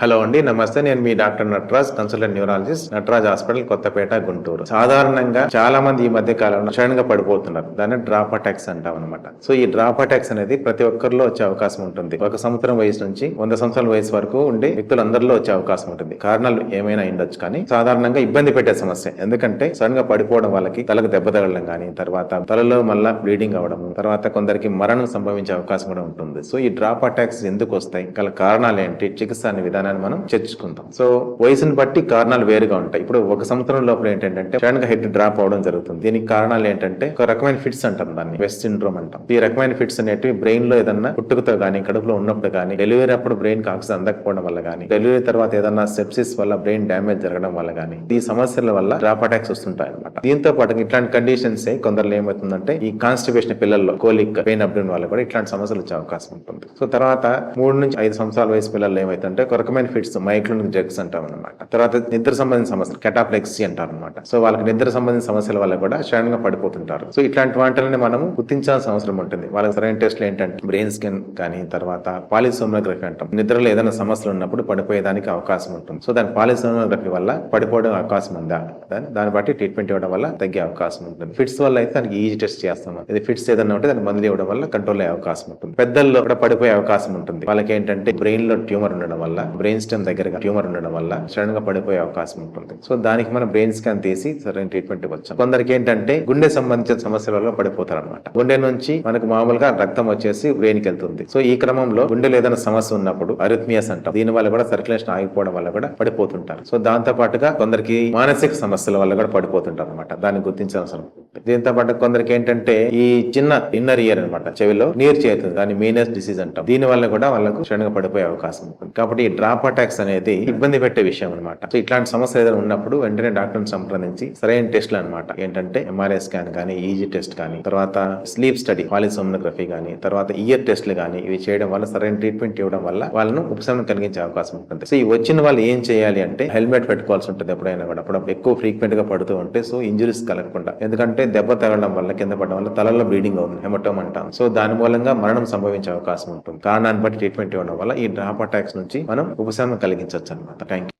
Hello అండి నమస్తే. నేను మీ doctor Nataraj consultant neurologist Nataraj hospital Kothapeta Guntur. సాధారణంగా చాలా మంది ఈ మధ్య కాలంలో సడన్గా పడిపోతున్నారు. దాన్ని డ్రాప్ అటాక్స్ అంటాం అనమాట సో ఈ డ్రాప్ అటాక్స్ అనేది ప్రతి ఒక్కరిలో వచ్చే అవకాశం ఉంటుంది. ఒక సంవత్సరం వయసు నుంచి వంద సంవత్సరాల వయసు వరకు ఉండే వ్యక్తులందరిలో వచ్చే అవకాశం ఉంటుంది. కారణాలు ఏమైనా ఉండొచ్చు కానీ సాధారణంగా ఇబ్బంది పెట్టే సమస్య. ఎందుకంటే సడన్గా పడిపోవడం వాళ్ళకి తలకు దెబ్బ తగలడం కానీ తర్వాత తలలో మళ్ళా బ్లీడింగ్ అవడం తర్వాత కొందరికి మరణం సంభవించే అవకాశం కూడా ఉంటుంది. సో ఈ డ్రాప్ అటాక్స్ ఎందుకు వస్తాయి? గల కారణాలు ఏంటి? చికిత్స అనే విధానం కారణాన్ని మనం చర్చించుకుందాం. సో వయసును బట్టి కారణాలు వేరుగా ఉంటాయి. ఇప్పుడు ఒక సంవత్సరం లోపల ఏంటంటే సడన్గా హెడ్ డ్రాప్ అవడం జరుగుతుంది. దీనికి కారణాలు ఏంటంటే ఒక రకమైన ఫిట్స్ అంటాం దాన్ని. వెస్ట్ సిండ్రోమ్ అంటాం. ఈ రకమైన ఫిట్స్ అనేటివి బ్రెయిన్లో ఏదన్నా పుట్టుకతో కానీ కడుపులో ఉన్నప్పుడు కానీ డెలివరీ అప్పుడు బ్రెయిన్కి ఆక్సిజన్ అందకపోవడం వల్ల కానీ డెలివరీ తర్వాత ఏదన్నా సెప్సిస్ వల్ల బ్రెయిన్ డ్యామేజ్ జరగడం వల్ల కానీ ఈ సమస్యల వల్ల డ్రాప్ అటాక్స్ వస్తుంటాయి అనమాట దీంతో పాటు ఇట్లాంటి కండిషన్స్ కొందరు ఏమవుతుందంటే ఈ కాన్స్టిపేషన్ పిల్లల్లో కోలిక్ పెయిన్ అబ్డన్ వల్ల కూడా ఇట్లాంటి సమస్యలు వచ్చే అవకాశం ఉంటుంది. సో తర్వాత మూడు నుంచి ఐదు సంవత్సరాల వయసు పిల్లలు ఏమైతుంటే ఒక రకమైన ఫిట్స్ మైక్లోనిక్ జగ్స్ అంటాం అనమాట తర్వాత నిద్ర సంబంధించిన సమస్యలు కెటాప్లెక్సీ అంటారు అనమాట సో వాళ్ళకి నిద్ర సంబంధించిన సమస్యల వల్ల కూడా సడన్గా పడిపోతుంటారు. సో ఇట్లాంటి వాటిని మనం గుర్తించాల్సిన అవసరం ఉంటుంది. వాళ్ళకి సరైన టెస్ట్లు ఏంటంటే బ్రెయిన్ స్కెన్ కానీ తర్వాత పాలిసోమోగ్రఫీ అంటాం. నిద్రలో ఏదైనా సమస్యలు ఉన్నప్పుడు పడిపోయేదానికి అవకాశం ఉంటుంది. సో దాని పాలిసోమోగ్రఫీ వల్ల పడిపోవడం అవకాశం ఉందా? దాన్ని దాన్ని బట్టి ట్రీట్మెంట్ ఇవ్వడం వల్ల తగ్గే అవకాశం ఉంటుంది. ఫిట్స్ వల్ల అయితే దానికి ఈజీ టెస్ట్ చేస్తాం. ఇది ఫిట్స్ ఏదైనా ఉంటే దాన్ని మందులు ఇవ్వడం వల్ల కంట్రోల్ అయ్యే అవకాశం ఉంటుంది. పెద్దల్లో కూడా పడిపోయే అవకాశం ఉంటుంది. వాళ్ళకి ఏంటంటే బ్రెయిన్లో ట్యూమర్ ఉండడం వల్ల బ్రెయిన్ స్టెమ్ దగ్గరగా ట్యూమర్ ఉండడం వల్ల సడన్గా పడిపోయే అవకాశం ఉంటుంది. సో దానికి మనం బ్రెయిన్ స్కాన్ తీసి సరైన ట్రీట్మెంట్ ఇవ్వచ్చు కొందరికి ఏంటంటే గుండె సంబంధించిన సమస్యల వల్ల పడిపోతారు అనమాట గుండె నుంచి మనకు మామూలుగా రక్తం వచ్చేసి బ్రెయిన్కి వెళ్తుంది. సో ఈ క్రమంలో గుండెలో ఏదైనా సమస్య ఉన్నప్పుడు అరిథ్మియస్ అంటాం. దీని వల్ల కూడా సర్క్యులేషన్ ఆగిపోవడం వల్ల కూడా పడిపోతుంటారు. సో దాంతో పాటుగా కొందరికి మానసిక సమస్యల వల్ల కూడా పడిపోతుంటారు అనమాట దాన్ని గుర్తించాల్సిన దీంతో పాటు కొందరికి ఏంటంటే ఈ చిన్న ఇన్నర్ ఇయర్ అనమాట చెవిలో నీరు చేరుతుంది దాన్ని మీనస్ డిసీజ్ అంటాం. దీని వల్ల కూడా వాళ్ళకు క్షణంగా పడిపోయే అవకాశం ఉంటుంది. కాబట్టి ఈ డ్రాప్ అటాక్స్ అనేది ఇబ్బంది పెట్టే విషయం అనమాట సో ఇట్లాంటి సమస్య ఏదైనా ఉన్నప్పుడు వెంటనే డాక్టర్ని సంప్రదించి సరైన టెస్ట్లు అనమాట ఏంటంటే ఎంఆర్ఐ స్కాన్ కానీ ఈజీ టెస్ట్ కానీ తర్వాత స్లీప్ స్టడీ పాలిసోమోగ్రఫీ కానీ తర్వాత ఇయర్ టెస్ట్లు కానీ ఇవి చేయడం వల్ల సరైన ట్రీట్మెంట్ ఇవ్వడం వల్ల వాళ్ళను ఉపశమనం కలిగించే అవకాశం ఉంటుంది. సో ఈ వచ్చిన వాళ్ళు ఏం చేయాలి అంటే హెల్మెట్ పెట్టుకోవాల్సి ఉంటుంది ఎప్పుడైనా కూడా. అప్పుడు ఎక్కువ ఫ్రీక్వెంట్గా పడుతూ ఉంటే సో ఇంజురీస్ కలగకుండా. ఎందుకంటే దెబ్బ తగలడం వల్ల కింద పడడం వల్ల తలలో బ్లీడింగ్ అవుతుంది హెమటోమ్ అంటాం. సో దాని మూలంగా మరణం సంభవించే అవకాశం ఉంటుంది. కారణాన్ని బట్టి ట్రీట్మెంట్ ఇవ్వడం వల్ల ఈ డ్రాప్ అటాక్స్ నుంచి మనం ఉపశమనం కలిగించవచ్చు అనమాట థ్యాంక్